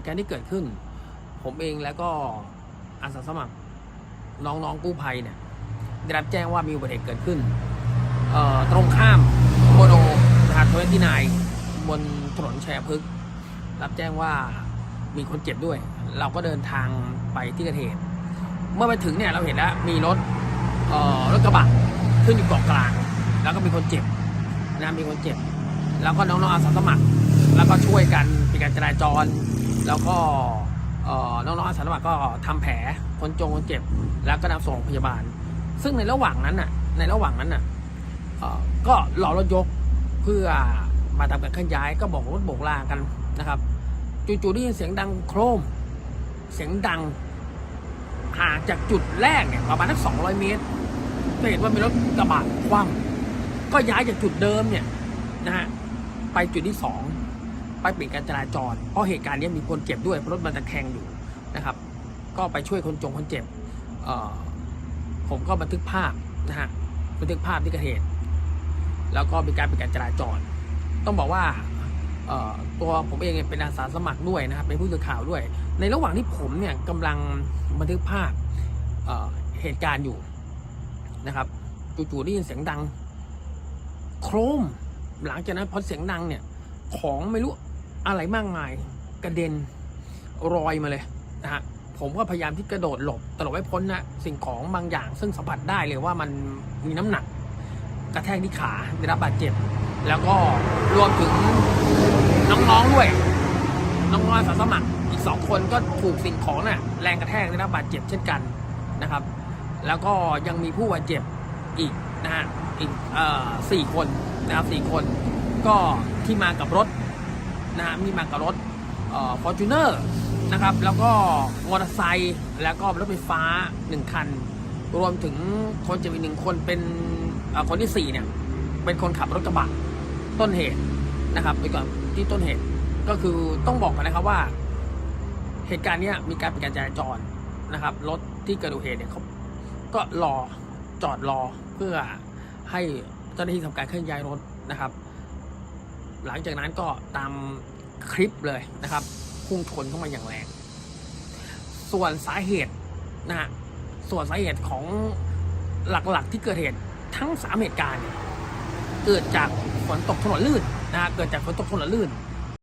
ตุการณ์ที่เกิดขึ้น ผมเองแล้วก็อาสาสมัครน้องๆกู้ภัยเนี่ยได้รับแจ้งว่ามีอุบัติเหตุเกิดขึ้นตรงข้ามโมโนทางทเวนตี้นายบนถนนชัยพฤกษ์รับแจ้งว่ามีคนเจ็บด้วย เราก็เดินทางไปที่เกิดเหตุ เมื่อไปถึงเนี่ยเราเห็นแล้วมีรถรถกระบะขึ้นอยู่เกาะกลาง แล้วก็มีคนเจ็บนะมีคนเจ็บ แล้วก็น้องๆอาสาสมัคร แล้วก็ช่วยกันปิดการจราจร แล้วก็น้องๆอาสาสมัครก็ทำแผลคนจงคนเจ็บ แล้วก็นำส่งโรงพยาบาล ซึ่งในระหว่างนั้นน่ะ ในระหว่างนั้นน่ะเอ่อก็รอรถยกเพื่อมาทำการเคลื่อนย้ายก็บอกรถโบกลากันนะครับจู่ๆได้ยินเสียงดังโครม เสียงดังห่างจากจุดแรกเนี่ยประมาณสักสองร้อยเมตรเห็นว่ามีรถกระบะคว่ำก็ย้ายจากจุดเดิมเนี่ยนะฮะไปจุดที่สอง ไปปิดการจราจร เพราะเหตุการณ์นี้มีคนเจ็บด้วยเพราะรถมันตะแคงอยู่นะครับ ก็ไปช่วยคนจงคนเจ็บผมก็บันทึกภาพนะฮะบันทึกภาพที่เกิดเหตุ แล้วก็มีการปิดการจราจร ต้องบอกว่าตัวผมเองเป็นอาสาสมัครด้วยนะครับเป็นผู้สื่อข่าวด้วย ในระหว่างที่ผมเนี่ยกำลังบันทึกภาพเเหตุการณ์อยู่นะครับจู่ๆได้ยินเสียงดัง โครม หลังจากนั้นพอเสียงดังเนี่ย ของไม่รู้ อะไรมากมายกระเด็นรอยมาเลยนะฮะผมก็พยายามที่กระโดดหลบตลบไม่พ้นนะสิ่งของบางอย่าง ซึ่งสัมผัสได้เลยว่ามันมีน้ำหนัก กระแทกที่ขาได้รับบาดเจ็บ แล้วก็รวมถึงน้องๆด้วย น้องๆสาสมัครอีกสองคนก็ถูกสิ่งของน่ะแรงกระแทกได้รับบาดเจ็บเช่นกันนะครับ แล้วก็ยังมีผู้บาดเจ็บอีกนะฮะอีกเอ่อสี่คนนะครับสี่คน ก็ที่มากับรถ นะฮะมีมากับรถฟอร์จูเนอร์นะครับ แล้วก็มอเตอร์ไซค์แล้วก็รถไฟฟ้าหนึ่งคัน รวมถึงคนเจ็บอีกหนึ่งคนเป็นคนที่สี่เนี่ย เป็นคนขับรถกระบะต้นเหตุนะครับไปก่อนที่ต้นเหตุก็คือต้องบอกกันนะครับว่า เหตุการณ์นี้มีการปิดการจราจรนะครับรถที่เกิดอุบัติเหตุเนี่ยเขาก็รอจอดรอเพื่อให้เจ้าหน้าที่ทำการเคลื่อนย้ายรถนะครับ หลังจากนั้นก็ตามคลิปเลยนะครับ พุ่งชนเข้ามาอย่างแรง ส่วนสาเหตุนะฮะส่วนสาเหตุของหลักๆที่เกิดเหตุทั้งสามเหตุการณ์เกิดจากฝนตกถนนลื่นนะฮะเกิดจากฝนตกถนนลื่น